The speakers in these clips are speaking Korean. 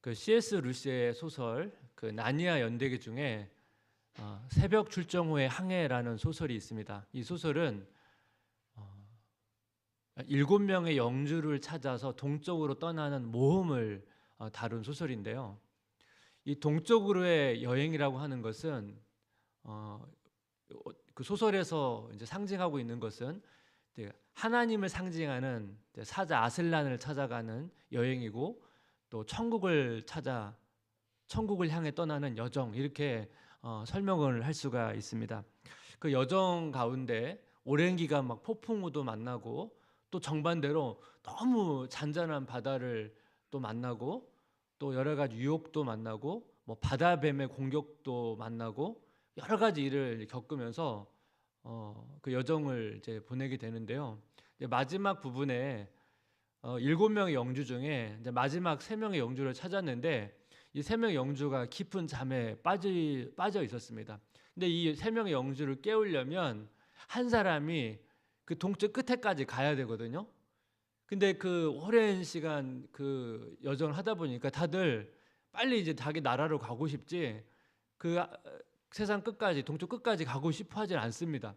그 C.S. 루시의 소설 그 나니아 연대기 중에 어, 새벽 출정 후의 항해라는 소설이 있습니다. 이 소설은 어, 일곱 명의 영주를 찾아서 동쪽으로 떠나는 모험을 어, 다룬 소설인데요. 이 동쪽으로의 여행이라고 하는 것은 어, 그 소설에서 이제 상징하고 있는 것은 하나님을 상징하는 사자 아슬란을 찾아가는 여행이고 또 천국을 찾아 천국을 향해 떠나는 여정 이렇게 어, 설명을 할 수가 있습니다. 그 여정 가운데 오랜 기간 막 폭풍우도 만나고 또 정반대로 너무 잔잔한 바다를 또 만나고 또 여러 가지 유혹도 만나고 뭐 바다뱀의 공격도 만나고 여러 가지 일을 겪으면서 어, 그 여정을 이제 보내게 되는데요. 이제 마지막 부분에 어, 일곱 명의 영주 중에 이제 마지막 세 명의 영주를 찾았는데 이 세 명의 영주가 깊은 잠에 빠지, 빠져 있었습니다. 근데 이 세 명의 영주를 깨우려면 한 사람이 그 동쪽 끝에까지 가야 되거든요. 근데 그 오랜 시간 그 여정을 하다 보니까 다들 빨리 이제 자기 나라로 가고 싶지 그 아, 세상 끝까지 동쪽 끝까지 가고 싶어 하질 않습니다.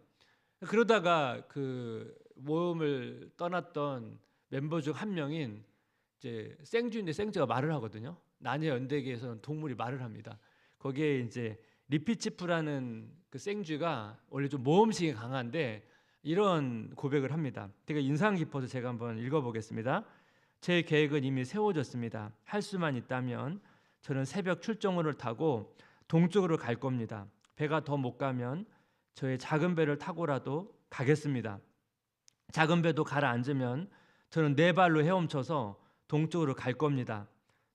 그러다가 그 모험을 떠났던 멤버 중 한 명인 이제 생주인데 생주가 말을 하거든요. 난해 연대기에서는 동물이 말을 합니다. 거기에 이제 리피치프라는 그 생쥐가 원래 좀 모험심이 강한데 이런 고백을 합니다. 되게 인상 깊어서 제가 한번 읽어보겠습니다. 제 계획은 이미 세워졌습니다. 할 수만 있다면 저는 새벽 출정호를 타고 동쪽으로 갈 겁니다. 배가 더 못 가면 저의 작은 배를 타고라도 가겠습니다. 작은 배도 가라앉으면 저는 네 발로 헤엄쳐서 동쪽으로 갈 겁니다.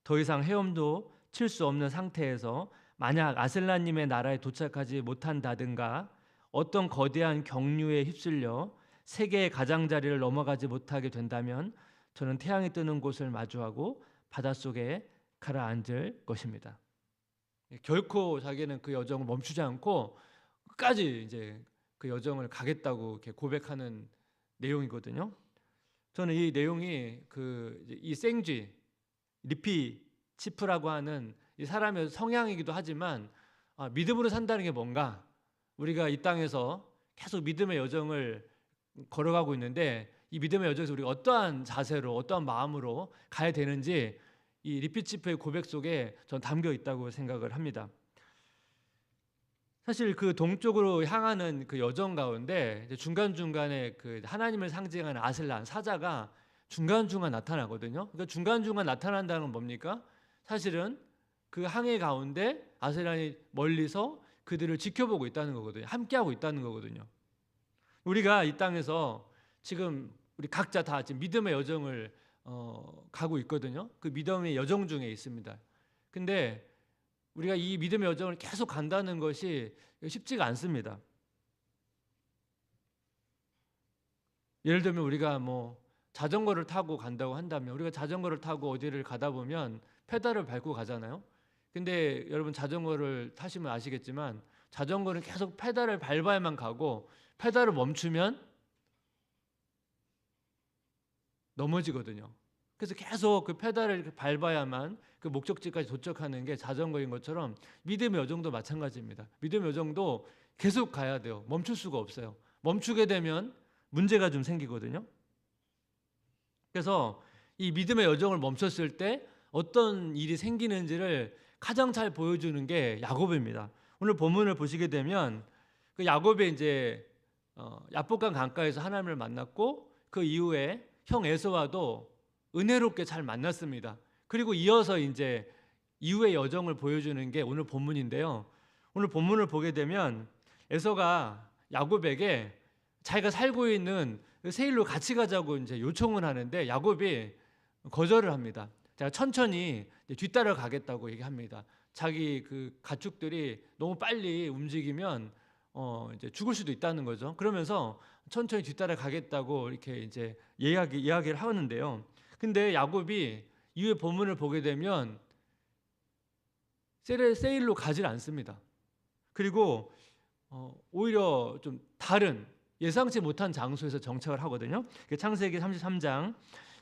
더 이상 헤엄도 칠 수 없는 상태에서 만약 아슬란님의 나라에 도착하지 못한다든가 어떤 거대한 경류에 휩쓸려 세계의 가장자리를 넘어가지 못하게 된다면 저는 태양이 뜨는 곳을 마주하고 바닷속에 가라앉을 것입니다. 결코 자기는 그 여정을 멈추지 않고 끝까지 이제 그 여정을 가겠다고 이렇게 고백하는 내용이거든요. 저는 이 내용이 그 이 생쥐 리피 치프라고 하는 이 사람의 성향이기도 하지만 아, 믿음으로 산다는 게 뭔가 우리가 이 땅에서 계속 믿음의 여정을 걸어가고 있는데 이 믿음의 여정에서 우리가 어떠한 자세로 어떠한 마음으로 가야 되는지 이 리피 치프의 고백 속에 전 담겨 있다고 생각을 합니다. 사실 그 동쪽으로 향하는 그 여정 가운데 중간 중간에 그 하나님을 상징하는 아슬란 사자가 중간 중간 나타나거든요. 그러니까 중간 중간 나타난다는 건 뭡니까? 사실은 그 항해 가운데 아슬란이 멀리서 그들을 지켜보고 있다는 거거든요. 함께하고 있다는 거거든요. 우리가 이 땅에서 지금 우리 각자 다 지금 믿음의 여정을 어, 가고 있거든요. 그 믿음의 여정 중에 있습니다. 근데 우리가 이 믿음의 여정을 계속 간다는 것이 쉽지가 않습니다. 예를 들면 우리가 뭐 자전거를 타고 간다고 한다면 우리가 자전거를 타고 어디를 가다 보면 페달을 밟고 가잖아요. 근데 여러분 자전거를 타시면 아시겠지만 자전거는 계속 페달을 밟아야만 가고 페달을 멈추면 넘어지거든요. 그래서 계속 그 페달을 밟아야만 그 목적지까지 도착하는 게 자전거인 것처럼 믿음의 여정도 마찬가지입니다. 믿음의 여정도 계속 가야 돼요. 멈출 수가 없어요. 멈추게 되면 문제가 좀 생기거든요. 그래서 이 믿음의 여정을 멈췄을 때 어떤 일이 생기는지를 가장 잘 보여주는 게 야곱입니다. 오늘 본문을 보시게 되면 그 야곱이 이제 어, 야복강 강가에서 하나님을 만났고 그 이후에 형 에서와도 은혜롭게 잘 만났습니다. 그리고 이어서 이제 이후의 여정을 보여주는 게 오늘 본문인데요. 오늘 본문을 보게 되면 에서가 야곱에게 자기가 살고 있는 그 세일로 같이 가자고 이제 요청을 하는데 야곱이 거절을 합니다. 제가 천천히 뒤따라 가겠다고 얘기합니다. 자기 그 가축들이 너무 빨리 움직이면 어 이제 죽을 수도 있다는 거죠. 그러면서 천천히 뒤따라 가겠다고 이렇게 이제 이야기 이야기를 하는데요. 근데 야곱이 이후의 본문을 보게 되면 세일로 가질 않습니다. 그리고 어, 오히려 좀 다른 예상치 못한 장소에서 정착을 하거든요. 창세기 33장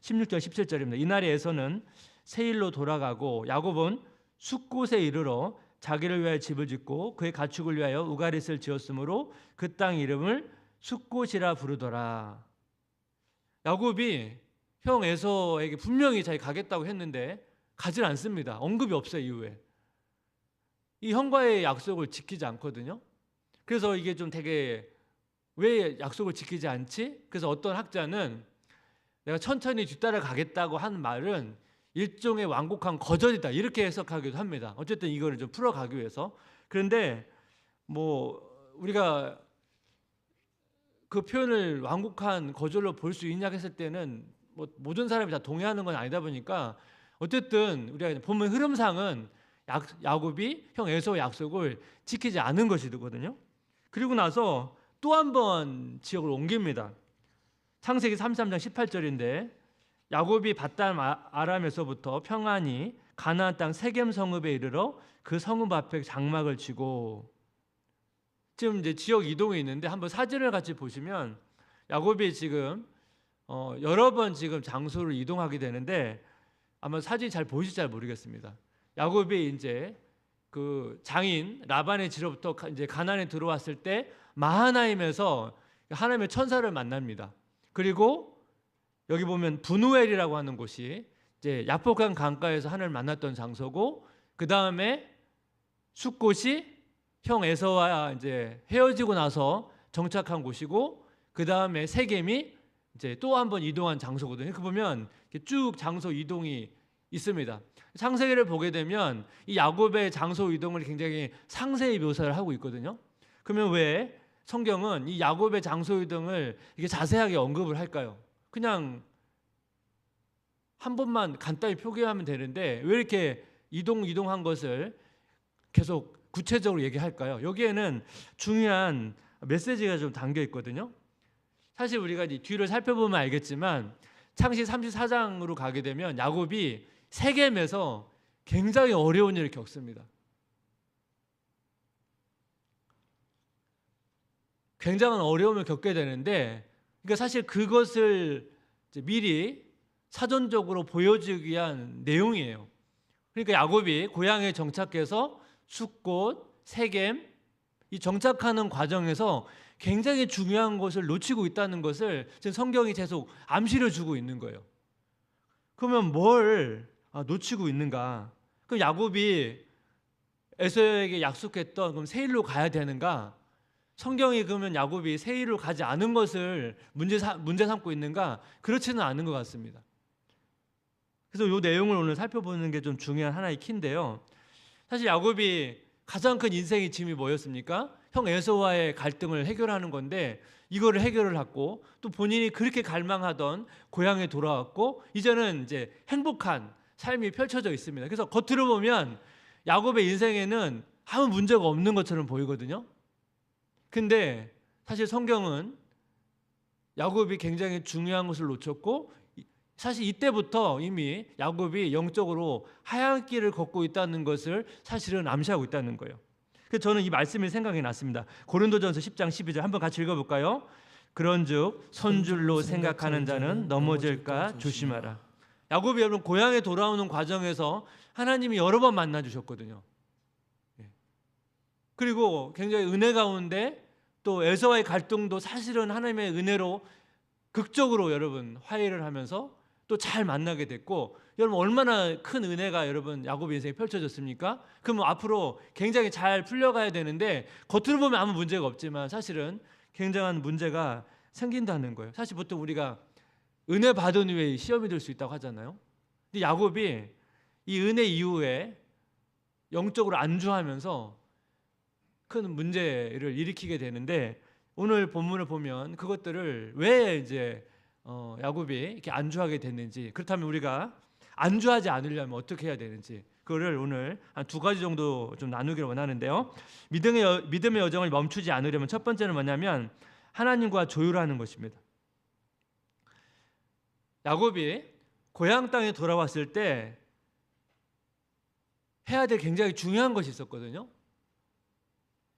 16절 17절입니다. 이날에서는 세일로 돌아가고 야곱은 숫곳에 이르러 자기를 위하여 집을 짓고 그의 가축을 위하여 우가릿을 지었으므로 그 땅 이름을 숫곳이라 부르더라. 야곱이 형 에서에게 분명히 자기 가겠다고 했는데 가질 않습니다. 언급이 없어요 이후에. 이 형과의 약속을 지키지 않거든요. 그래서 이게 좀 되게 왜 약속을 지키지 않지? 그래서 어떤 학자는 내가 천천히 뒤따라 가겠다고 하는 말은 일종의 완곡한 거절이다 이렇게 해석하기도 합니다. 어쨌든 이거를 좀 풀어가기 위해서 그런데 뭐 우리가 그 표현을 완곡한 거절로 볼 수 있냐 했을 때는 뭐 모든 사람이 다 동의하는 건 아니다 보니까 어쨌든 우리가 보면 흐름상은 약, 야곱이 형 에서의 약속을 지키지 않은 것이거든요. 그리고 나서 또 한 번 지역을 옮깁니다. 창세기 33장 18절인데 야곱이 바단 아람에서부터 평안히 가나안 땅 세겜 성읍에 이르러 그 성읍 앞에 장막을 치고 지금 이제 지역 이동이 있는데 한번 사진을 같이 보시면 야곱이 지금 어 여러 번 지금 장소를 이동하게 되는데 아마 사진 잘 보실지 잘 모르겠습니다. 야곱이 이제 그 장인 라반의 지로부터 가- 이제 가난에 들어왔을 때 마하나임에서 하나님의 천사를 만납니다. 그리고 여기 보면 분우엘이라고 하는 곳이 이제 야복한 강가에서 하나님을 만났던 장소고 그 다음에 숫곳이 형 에서와 이제 헤어지고 나서 정착한 곳이고 그 다음에 세겜이 이제 또 한 번 이동한 장소거든요. 그 보면 쭉 장소 이동이 있습니다. 창세기를 보게 되면 이 야곱의 장소 이동을 굉장히 상세히 묘사를 하고 있거든요. 그러면 왜 성경은 이 야곱의 장소 이동을 이게 자세하게 언급을 할까요? 그냥 한 번만 간단히 표기하면 되는데 왜 이렇게 이동 이동한 것을 계속 구체적으로 얘기할까요? 여기에는 중요한 메시지가 좀 담겨 있거든요. 사실 우리가 이제 뒤를 살펴보면 알겠지만 창시 34장으로 가게 되면 야곱이 세겜에서 굉장히 어려운 일을 겪습니다. 굉장한 어려움을 겪게 되는데 그러니까 사실 그것을 미리 사전적으로 보여주기 위한 내용이에요. 그러니까 야곱이 고향에 정착해서 숫곳, 세겜 이 정착하는 과정에서 굉장히 중요한 것을 놓치고 있다는 것을 지금 성경이 계속 암시를 주고 있는 거예요. 그러면 뭘 아, 놓치고 있는가? 그 야곱이 에서에게 약속했던 그럼 세일로 가야 되는가? 성경이 그러면 야곱이 세일로 가지 않은 것을 문제 삼, 문제 삼고 있는가? 그렇지는 않은 것 같습니다. 그래서 이 내용을 오늘 살펴보는 게 좀 중요한 하나의 키인데요. 사실 야곱이 가장 큰 인생의 짐이 뭐였습니까? 형 에서와의 갈등을 해결하는 건데 이거를 해결을 했고 또 본인이 그렇게 갈망하던 고향에 돌아왔고 이제는 이제 행복한 삶이 펼쳐져 있습니다. 그래서 겉으로 보면 야곱의 인생에는 아무 문제가 없는 것처럼 보이거든요. 근데 사실 성경은 야곱이 굉장히 중요한 것을 놓쳤고 사실 이때부터 이미 야곱이 영적으로 하얀 길을 걷고 있다는 것을 사실은 암시하고 있다는 거예요. 그래서 저는 이 말씀이 생각이 났습니다. 고린도전서 10장 12절 한번 같이 읽어 볼까요? 그런즉 선줄로 생각하는 자는 넘어질까 조심하라. 야곱이 여러분 고향에 돌아오는 과정에서 하나님이 여러 번 만나 주셨거든요. 예. 그리고 굉장히 은혜 가운데 또 에서와의 갈등도 사실은 하나님의 은혜로 극적으로 여러분 화해를 하면서 또 잘 만나게 됐고 여러분 얼마나 큰 은혜가 여러분 야곱 인생에 펼쳐졌습니까? 그럼 앞으로 굉장히 잘 풀려가야 되는데 겉으로 보면 아무 문제가 없지만 사실은 굉장한 문제가 생긴다는 거예요. 사실 보통 우리가 은혜 받은 후에 시험이 될 수 있다고 하잖아요. 근데 야곱이 이 은혜 이후에 영적으로 안주하면서 큰 문제를 일으키게 되는데 오늘 본문을 보면 그것들을 왜 이제 어, 야곱이 이렇게 안주하게 됐는지 그렇다면 우리가 안주하지 않으려면 어떻게 해야 되는지 그거를 오늘 한 두 가지 정도 좀 나누기를 원하는데요. 믿음의 여, 믿음의 여정을 멈추지 않으려면 첫 번째는 뭐냐면 하나님과 조율하는 것입니다. 야곱이 고향 땅에 돌아왔을 때 해야 될 굉장히 중요한 것이 있었거든요.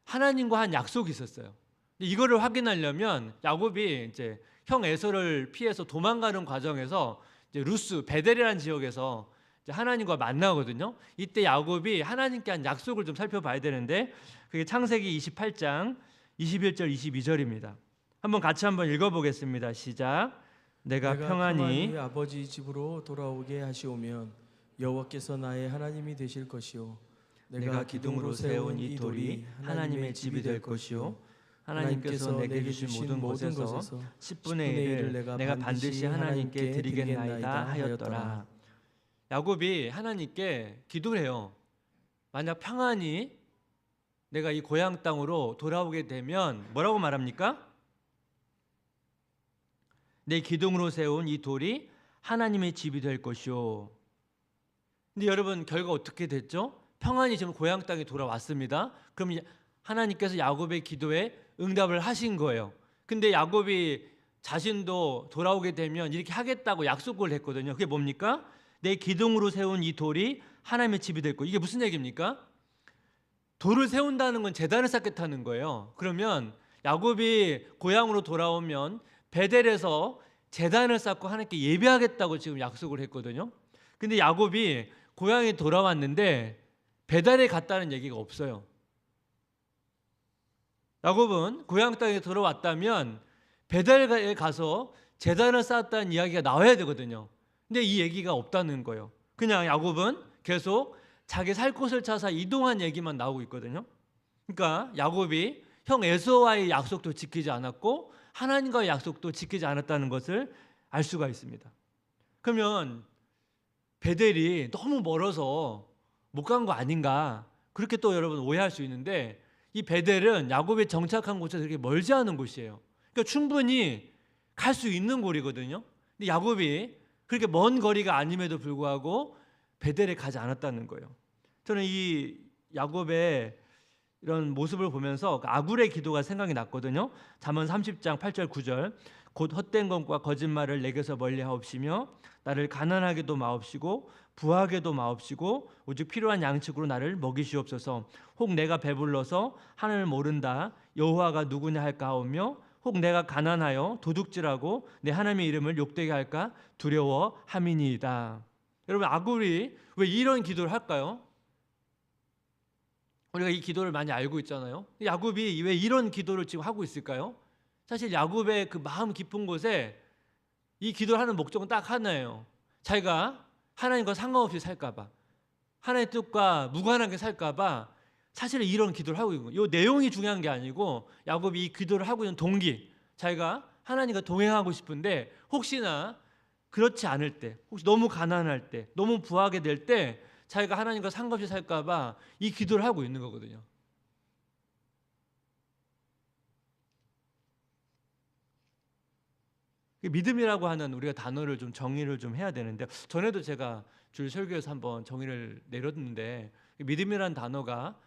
하나님과 한 약속이 있었어요. 이거를 확인하려면 야곱이 이제 형 에서를 피해서 도망가는 과정에서 이제 루스 베델이라는 지역에서 하나님과 만나거든요. 이때 야곱이 하나님께 한 약속을 좀 살펴봐야 되는데 그게 창세기 28장 21절 22절입니다. 한번 같이 한번 읽어보겠습니다. 시작. 내가, 평안히 아버지 집으로 돌아오게 하시오면 여호와께서 나의 하나님이 되실 것이요 내가 기둥으로 세운 이 돌이 하나님의 집이 될 것이요 하나님께서 내게 주신 모든 곳에서 10분의 1을 내가 반드시 하나님께 드리겠나이다 하였더라. 야곱이 하나님께 기도를 해요. 만약 평안히 내가 이 고향 땅으로 돌아오게 되면 뭐라고 말합니까? 내 기둥으로 세운 이 돌이 하나님의 집이 될 것이요. 근데 여러분 결과 어떻게 됐죠? 평안히 지금 고향 땅에 돌아왔습니다. 그럼 이- 하나님께서 야곱의 기도에 응답을 하신 거예요. 근데 야곱이 자신도 돌아오게 되면 이렇게 하겠다고 약속을 했거든요. 그게 뭡니까? 내 기둥으로 세운 이 돌이 하나님의 집이 될 거. 이게 무슨 얘기입니까? 돌을 세운다는 건 재단을 쌓겠다는 거예요. 그러면 야곱이 고향으로 돌아오면 베델에서 재단을 쌓고 하나님께 예배하겠다고 지금 약속을 했거든요. 근데 야곱이 고향에 돌아왔는데 베델에 갔다는 얘기가 없어요. 야곱은 고향 땅에 들어왔다면 베델에 가서 재단을 쌓았다는 이야기가 나와야 되거든요. 근데 이 얘기가 없다는 거예요. 그냥 야곱은 계속 자기 살 곳을 찾아 이동한 얘기만 나오고 있거든요. 그러니까 야곱이 형 에서와의 약속도 지키지 않았고 하나님과의 약속도 지키지 않았다는 것을 알 수가 있습니다. 그러면 베델이 너무 멀어서 못 간 거 아닌가? 그렇게 또 여러분 오해할 수 있는데 이 베델은 야곱이 정착한 곳에서 그렇게 멀지 않은 곳이에요. 그러니까 충분히 갈 수 있는 거리거든요. 근데 야곱이 그렇게 먼 거리가 아님에도 불구하고 베델에 가지 않았다는 거예요. 저는 이 야곱의 이런 모습을 보면서 그 아굴의 기도가 생각이 났거든요. 잠언 30장 8절 9절 곧 헛된 것과 거짓말을 내게서 멀리 하옵시며 나를 가난하게도 마옵시고 부하게도 마옵시고 오직 필요한 양측으로 나를 먹이시옵소서. 혹 내가 배불러서 하늘을 모른다 여호와가 누구냐 할까 하오며 혹 내가 가난하여 도둑질하고 내 하나님의 이름을 욕되게 할까 두려워 함이니이다. 여러분 아굴이 왜 이런 기도를 할까요? 우리가 이 기도를 많이 알고 있잖아요. 야곱이 왜 이런 기도를 지금 하고 있을까요? 사실 야곱의 그 마음 깊은 곳에 이 기도를 하는 목적은 딱 하나예요. 자기가 하나님과 상관없이 살까봐, 하나님의 뜻과 무관하게 살까봐 사실은 이런 기도를 하고 있는 거예요. 이 내용이 중요한 게 아니고 야곱이 이 기도를 하고 있는 동기, 자기가 하나님과 동행하고 싶은데 혹시나 그렇지 않을 때, 혹시 너무 가난할 때, 너무 부하게 될 때 자기가 하나님과 상관없이 살까봐 이 기도를 하고 있는 거거든요. 믿음이라고 하는 우리가 단어를 좀 정의를 좀 해야 되는데 전에도 제가 줄 설교에서 한번 정의를 내렸는데 믿음이라는 단어가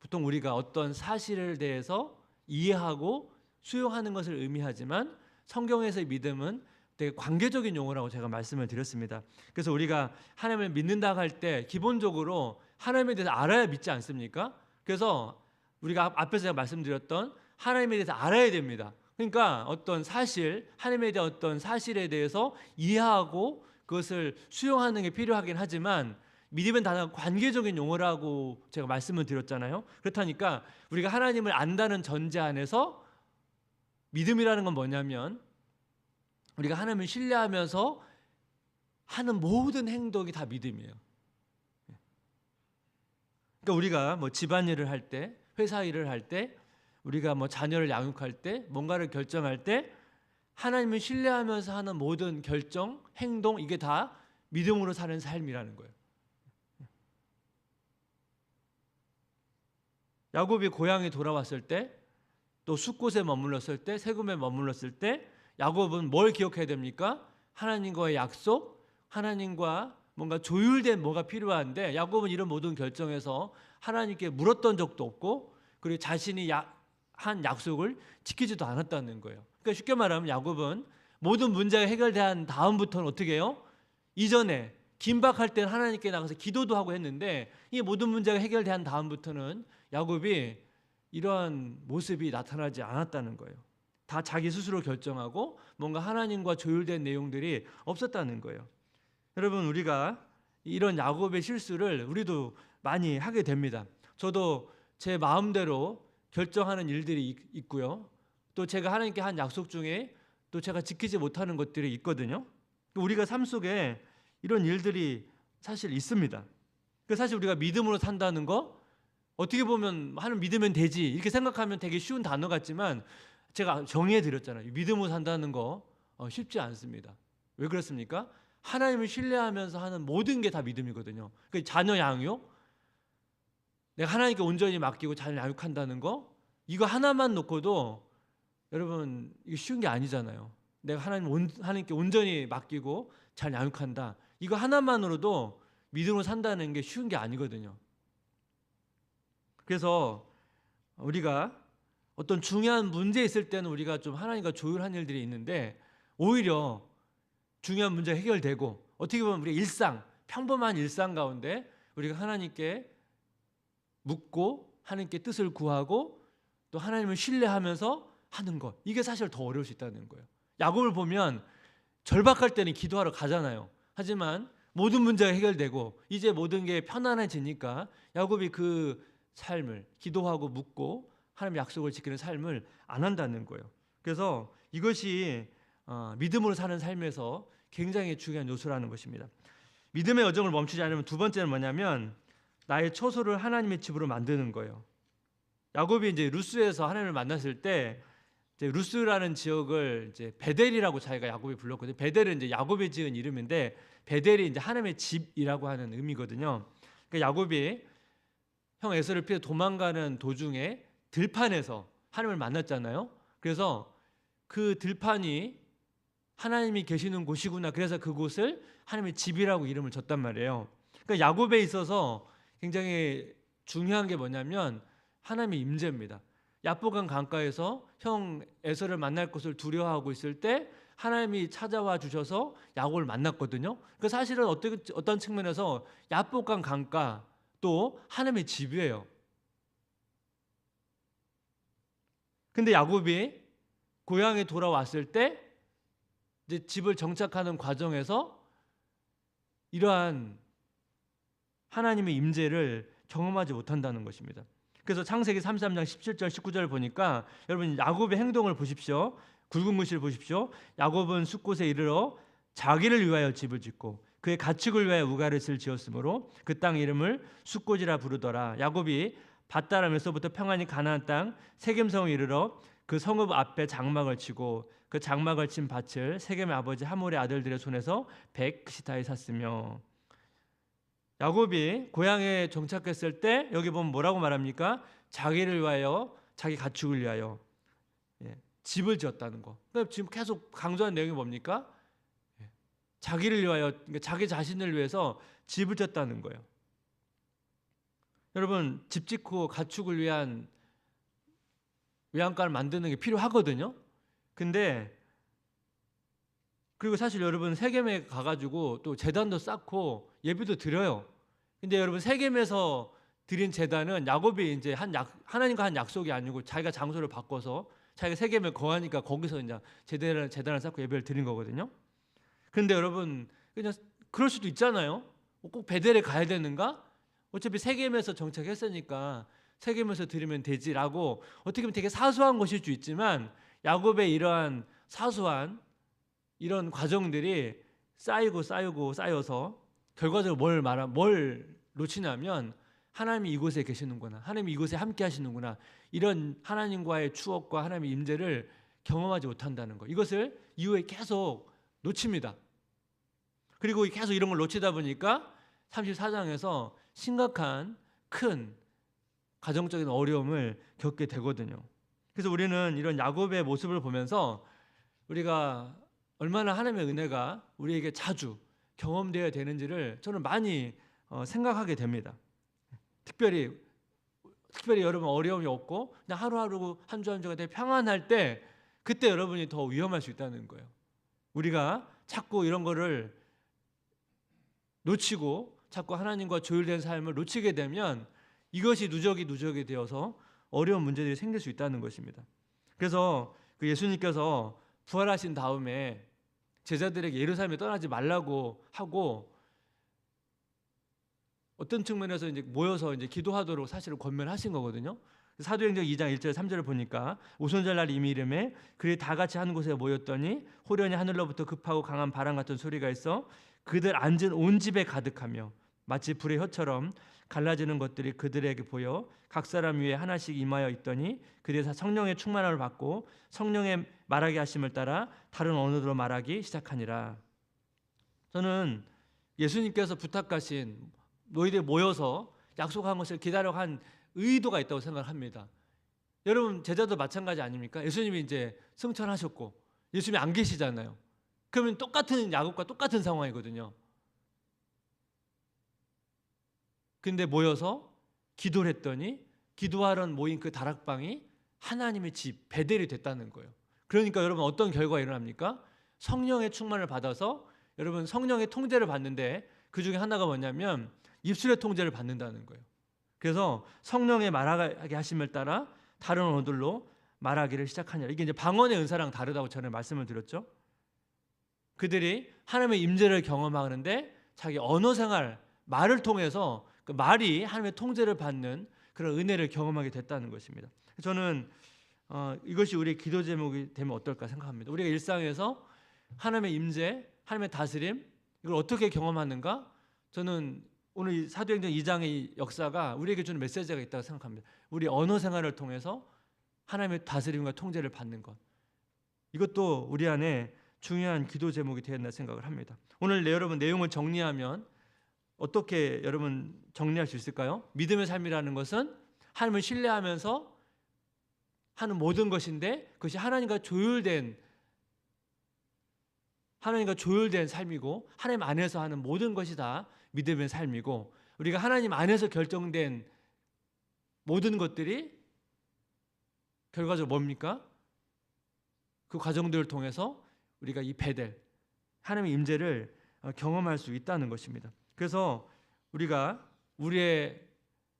보통 우리가 어떤 사실에 대해서 이해하고 수용하는 것을 의미하지만 성경에서의 믿음은 되게 관계적인 용어라고 제가 말씀을 드렸습니다. 그래서 우리가 하나님을 믿는다 할 때 기본적으로 하나님에 대해서 알아야 믿지 않습니까? 그래서 우리가 앞- 앞에서 제가 말씀드렸던 하나님에 대해서 알아야 됩니다. 그러니까 어떤 사실, 하나님에 대한 어떤 사실에 대해서 이해하고 그것을 수용하는 게 필요하긴 하지만 믿음은 단어 관계적인 용어라고 제가 말씀을 드렸잖아요. 그렇다니까 우리가 하나님을 안다는 전제 안에서 믿음이라는 건 뭐냐면 우리가 하나님을 신뢰하면서 하는 모든 행동이 다 믿음이에요. 그러니까 우리가 뭐 집안일을 할 때, 회사 일을 할 때, 우리가 뭐 자녀를 양육할 때, 뭔가를 결정할 때 하나님을 신뢰하면서 하는 모든 결정, 행동 이게 다 믿음으로 사는 삶이라는 거예요. 야곱이 고향에 돌아왔을 때, 또 숫곳에 머물렀을 때, 세금에 머물렀을 때, 야곱은 뭘 기억해야 됩니까? 하나님과의 약속, 하나님과 뭔가 조율된 뭐가 필요한데 야곱은 이런 모든 결정에서 하나님께 물었던 적도 없고 그리고 자신이 야- 한 약속을 지키지도 않았다는 거예요. 그러니까 쉽게 말하면 야곱은 모든 문제가 해결된 다음부터는 어떻게 해요? 이전에 긴박할 때는 하나님께 나가서 기도도 하고 했는데 이 모든 문제가 해결된 다음부터는 야곱이 이러한 모습이 나타나지 않았다는 거예요. 다 자기 스스로 결정하고 뭔가 하나님과 조율된 내용들이 없었다는 거예요. 여러분 우리가 이런 야곱의 실수를 우리도 많이 하게 됩니다. 저도 제 마음대로 결정하는 일들이 있- 있고요. 또 제가 하나님께 한 약속 중에 또 제가 지키지 못하는 것들이 있거든요. 우리가 삶 속에 이런 일들이 사실 있습니다. 그 사실 우리가 믿음으로 산다는 거 어떻게 보면 하는 믿으면 되지 이렇게 생각하면 되게 쉬운 단어 같지만 제가 정의해 드렸잖아요. 믿음으로 산다는 거 어, 쉽지 않습니다. 왜 그렇습니까? 하나님을 신뢰하면서 하는 모든 게 다 믿음이거든요. 그 자녀 양육, 내가 하나님께 온전히 맡기고 자녀 양육한다는 거 이거 하나만 놓고도 여러분 이게 쉬운 게 아니잖아요. 내가 하나님 온, 하나님께 온전히 맡기고 잘 양육한다. 이거 하나만으로도 믿음으로 산다는 게 쉬운 게 아니거든요. 그래서 우리가 어떤 중요한 문제 있을 때는 우리가 좀 하나님과 조율한 일들이 있는데 오히려 중요한 문제 가 해결되고 어떻게 보면 우리 일상 평범한 일상 가운데 우리가 하나님께 묻고 하나님께 뜻을 구하고 또 하나님을 신뢰하면서 하는 것 이게 사실 더 어려울 수 있다는 거예요. 야곱을 보면 절박할 때는 기도하러 가잖아요. 하지만 모든 문제가 해결되고 이제 모든 게 편안해지니까 야곱이 그 삶을 기도하고 묻고 하나님의 약속을 지키는 삶을 안 한다는 거예요. 그래서 이것이 어, 믿음으로 사는 삶에서 굉장히 중요한 요소라는 것입니다. 믿음의 여정을 멈추지 않으면 두 번째는 뭐냐면 나의 처소를 하나님의 집으로 만드는 거예요. 야곱이 이제 루스에서 하나님을 만났을 때 루스라는 지역을 이제 베델이라고 자기가 야곱이 불렀거든요. 베델은 이제 야곱이 지은 이름인데 베델이 이제 하나님의 집이라고 하는 의미거든요. 그러니까 야곱이 형 에서를 피해 도망가는 도중에 들판에서 하나님을 만났잖아요. 그래서 그 들판이 하나님이 계시는 곳이구나. 그래서 그곳을 하나님의 집이라고 이름을 줬단 말이에요. 그러니까 야곱에 있어서 굉장히 중요한 게 뭐냐면 하나님의 임재입니다. 야보강 강가에서 형 에서를 만날 것을 두려워하고 있을 때 하나님이 찾아와 주셔서 야곱을 만났거든요. 그 사실은 어떤 어떤 측면에서 야보강 강가 또 하나님의 집이에요. 근데 야곱이 고향에 돌아왔을 때 이제 집을 정착하는 과정에서 이러한 하나님의 임재를 경험하지 못한다는 것입니다. 그래서 창세기 33장 17절 19절 보니까 여러분 야곱의 행동을 보십시오. 굵은 글씨를 보십시오. 야곱은 숲곳에 이르러 자기를 위하여 집을 짓고 그의 가축을 위하여 우가렛을 지었으므로 그 땅 이름을 숲곳이라 부르더라. 야곱이 밧다람에서부터 평안히 가나안 땅 세겜성에 이르러 그 성읍 앞에 장막을 치고 그 장막을 친 밭을 세겜의 아버지 하몰의 아들들의 손에서 백 시타에 샀으며 야곱이 고향에 정착했을 때 여기 보면 뭐라고 말합니까? 자기를 위하여 자기 가축을 위하여 예, 집을 지었다는 거. 그러니까 지금 계속 강조한 내용이 뭡니까? 예, 자기를 위하여 그러니까 자기 자신을 위해서 집을 지었다는 거예요. 여러분 집 짓고 가축을 위한 외양간을 만드는 게 필요하거든요. 근데 그리고 사실 여러분 세겜에 가가지고 또 재단도 쌓고 예배도 드려요. 근데 여러분 세겜에서 드린 재단은 야곱이 이제 한 약, 하나님과 한 약속이 아니고 자기가 장소를 바꿔서 자기가 세겜에 거하니까 거기서 이제 재단을 재단을 쌓고 예배를 드린 거거든요. 근데 여러분 그냥 그럴 수도 있잖아요. 꼭 베델에 가야 되는가? 어차피 세겜에서 정착했으니까 세겜에서 드리면 되지라고 어떻게 보면 되게 사소한 것일 수 있지만 야곱의 이러한 사소한 이런 과정들이 쌓이고 쌓이고 쌓여서 결과적으로 뭘 말하 뭘 놓치냐면 하나님이 이곳에 계시는구나 하나님이 이곳에 함께 하시는구나. 이런 하나님과의 추억과 하나님의 임재를 경험하지 못한다는 거. 이것을 이후에 계속 놓칩니다. 그리고 계속 이런 걸 놓치다 보니까 34장에서 심각한 큰 가정적인 어려움을 겪게 되거든요. 그래서 우리는 이런 야곱의 모습을 보면서 우리가 얼마나 하나님의 은혜가 우리에게 자주 경험되어야 되는지를 저는 많이 어, 생각하게 됩니다. 특별히 특별히 여러분 어려움이 없고 그냥 하루하루 한 주 한 주가 되게 평안할 때 그때 여러분이 더 위험할 수 있다는 거예요. 우리가 자꾸 이런 거를 놓치고 자꾸 하나님과 조율된 삶을 놓치게 되면 이것이 누적이 누적이 되어서 어려운 문제들이 생길 수 있다는 것입니다. 그래서 그 예수님께서 부활하신 다음에 제자들에게 예루살렘에 떠나지 말라고 하고 어떤 측면에서 이제 모여서 이제 기도하도록 사실은 권면하신 거거든요. 사도행전 2장 1절 3절을 보니까 오순절날 이미 이름에 그리 다 같이 한 곳에 모였더니 호련히 하늘로부터 급하고 강한 바람 같은 소리가 있어 그들 앉은 온 집에 가득하며 마치 불의 혀처럼 갈라지는 것들이 그들에게 보여 각 사람 위에 하나씩 임하여 있더니 그들에서 성령의 충만함을 받고 성령의 말하게 하심을 따라 다른 언어로 말하기 시작하니라. 저는 예수님께서 부탁하신 너희들 모여서 약속한 것을 기다려 한 의도가 있다고 생각합니다. 여러분 제자도 마찬가지 아닙니까? 예수님이 이제 승천하셨고 예수님이 안 계시잖아요. 그러면 똑같은 야곱과 똑같은 상황이거든요. 근데 모여서 기도를 했더니 기도하러 모인 그 다락방이 하나님의 집 베델이 됐다는 거예요. 그러니까 여러분 어떤 결과가 일어납니까? 성령의 충만을 받아서 여러분 성령의 통제를 받는데 그 중에 하나가 뭐냐면 입술의 통제를 받는다는 거예요. 그래서 성령의 말하게 하심을 따라 다른 언어들로 말하기를 시작하냐. 이게 이제 방언의 은사랑 다르다고 저는 말씀을 드렸죠. 그들이 하나님의 임재를 경험하는데 자기 언어 생활 말을 통해서 그 말이 하나님의 통제를 받는 그런 은혜를 경험하게 됐다는 것입니다. 저는 어, 이것이 우리의 기도 제목이 되면 어떨까 생각합니다. 우리가 일상에서 하나님의 임재, 하나님의 다스림 이걸 어떻게 경험하는가? 저는 오늘 이 사도행전 2장의 역사가 우리에게 주는 메시지가 있다고 생각합니다. 우리 언어 생활을 통해서 하나님의 다스림과 통제를 받는 것. 이것도 우리 안에 중요한 기도 제목이 되었나 생각을 합니다. 오늘 내 여러분 내용을 정리하면 어떻게 여러분 정리할 수 있을까요? 믿음의 삶이라는 것은 하나님을 신뢰하면서 하는 모든 것인데 그것이 하나님과 조율된 하나님과 조율된 삶이고 하나님 안에서 하는 모든 것이 다 믿음의 삶이고 우리가 하나님 안에서 결정된 모든 것들이 결과적으로 뭡니까? 그 과정들을 통해서 우리가 이 베델 하나님의 임재를 어, 경험할 수 있다는 것입니다. 그래서 우리가 우리의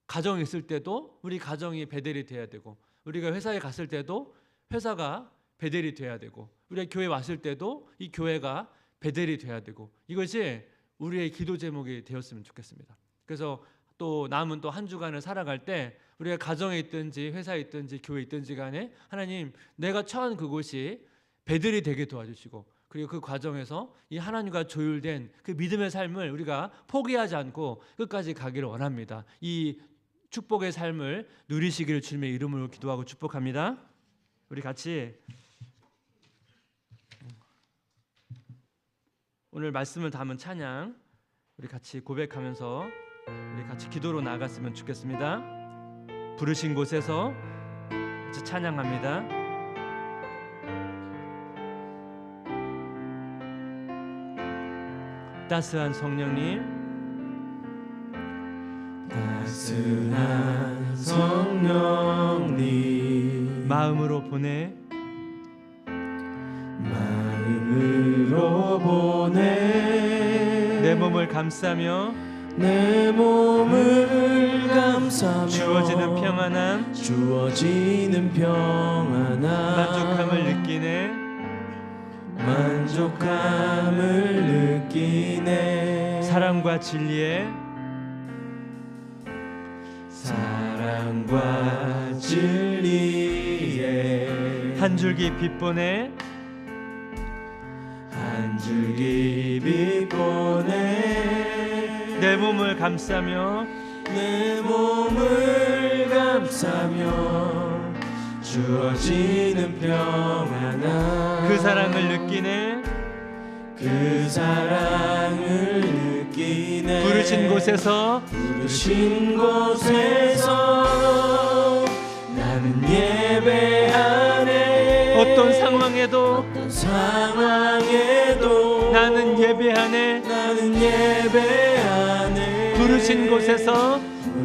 가정이 있을 때도 우리 가정이 베델이 돼야 되고 우리가 회사에 갔을 때도 회사가 베델이 돼야 되고 우리가 교회 왔을 때도 이 교회가 베델이 돼야 되고 이것이 우리의 기도 제목이 되었으면 좋겠습니다. 그래서 또 남은 또 한 주간을 살아갈 때 우리가 가정에 있든지 회사에 있든지 교회에 있든지 간에 하나님 내가 처한 그곳이 베들이 되게 도와주시고 그리고 그 과정에서 이 하나님과 조율된 그 믿음의 삶을 우리가 포기하지 않고 끝까지 가기를 원합니다. 이 축복의 삶을 누리시기를 주님의 이름으로 기도하고 축복합니다. 우리 같이 오늘 말씀을 담은 찬양 우리 같이 고백하면서 우리 같이 기도로 나아갔으면 좋겠습니다. 부르신 곳에서 같이 찬양합니다. 따스한 성령님 따스한 성령님. 마음으로 보내. 마음으로 보내. 내 몸을 감싸며 내 몸을 감싸며 주어지는 평안함 주어지는 평안함. 만족함을 느끼네. 만족함을 느끼네. 사랑과 진리에 사랑과 진리에 한 줄기 빛 보내 한 줄기 빛 보내 내 몸을 감싸며 내 몸을 감싸며 주어지는 평안함 그 사랑을 느끼네. 그 사랑을 느끼네 부르신 곳에서. 부르신 곳에서 나는 예배하네. 어떤 상황에도 어떤 상황에도 나는 예배하네. 나는 예배하네. 부르신 곳에서.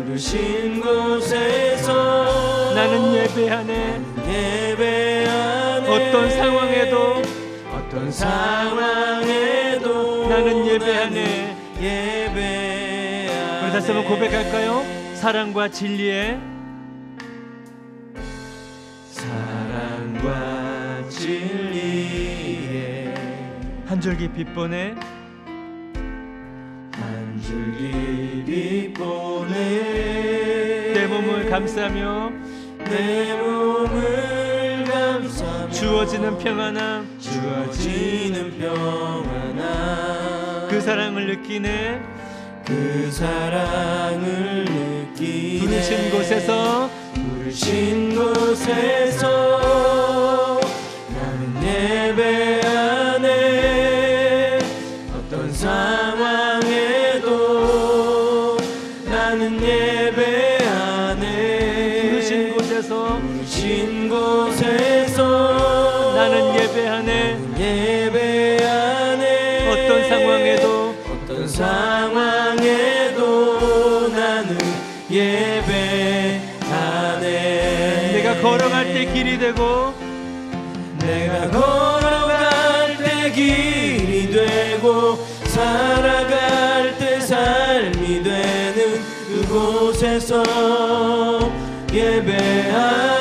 부르신 곳에서 나는 예배하네. 예배하네. 어떤 상황에도 어떤 상황에도 나는 예배하네. 예배하네 우리 다시 한번 고백할까요? 사랑과 진리에 사랑과 진리에 한 줄기 빛 보내 한 줄기 빛 감싸며 내 몸을 감싸며 주어지는 평안함 주어지는 평안함 그 사랑을 느끼네. 그 사랑을 느끼네. 부르신 곳에서. 부르신 곳에서 나는 예배하네 어떤 상황에도 나는 예배하네 부르신 곳에서. 부르신 곳에서 나는 예배하네 상황에도 나는 예배하네. 내가 걸어갈 때 길이 되고 내가 걸어갈 때 길이 되고 살아갈 때 삶이 되는 그곳에서 예배하네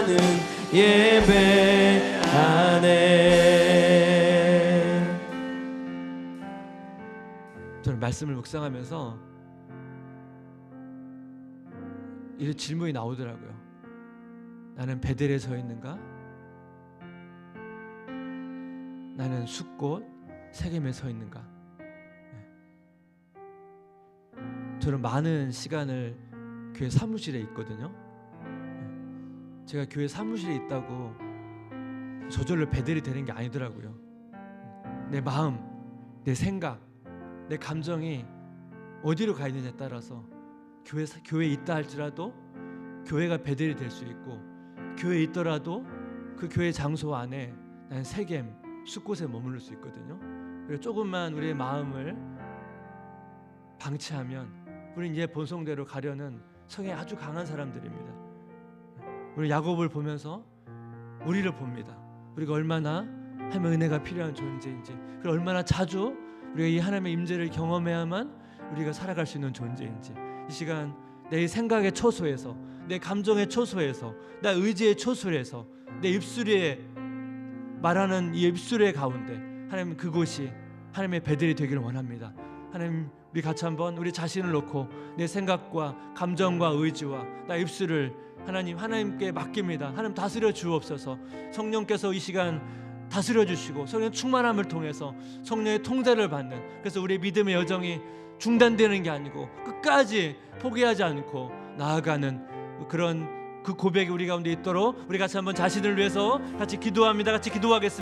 나는 예배하네 저는 말씀을 묵상하면서 이 질문이 나오더라고요. 나는 베델에 서 있는가? 나는 숲꽃 세겜에 서 있는가? 네. 저는 많은 시간을 교회 사무실에 있거든요. 네. 제가 교회 사무실에 있다고 저절로 베델이 되는 게 아니더라고요. 내 마음, 내 생각, 내 감정이 어디로 가 있느냐에 따라서 교회 교회에 있다 할지라도 교회가 베델이 될 수 있고 교회에 있더라도 그 교회 장소 안에 난 세겜 숲곳에 머무를 수 있거든요. 그래서 조금만 우리의 마음을 방치하면 우리는 이제 본성대로 가려는 성에 아주 강한 사람들입니다. 우리 야곱을 보면서 우리를 봅니다. 우리가 얼마나 하나님의 은혜가 필요한 존재인지, 그리고 얼마나 자주 우리가 이 하나님의 임재를 경험해야만 우리가 살아갈 수 있는 존재인지 이 시간 내 생각의 초소에서 내 감정의 초소에서 내 의지의 초소에서 내 입술에 말하는 이 입술의 가운데 하나님 그곳이 하나님의 배들이 되기를 원합니다. 하나님 우리 같이 한번 우리 자신을 놓고 내 생각과 감정과 의지와 나 입술을 하나님 하나님께 맡깁니다. 하나님 다스려 주옵소서. 성령께서 이 시간 다스려 주시고 성령 충만함을 통해서 성령의 통제를 받는 그래서 우리의 믿음의 여정이 중단되는 게 아니고 끝까지 포기하지 않고 나아가는 그런 그 고백이 우리 가운데 있도록 우리 같이 한번 자신을 위해서 같이 기도합니다. 같이 기도하겠습니다.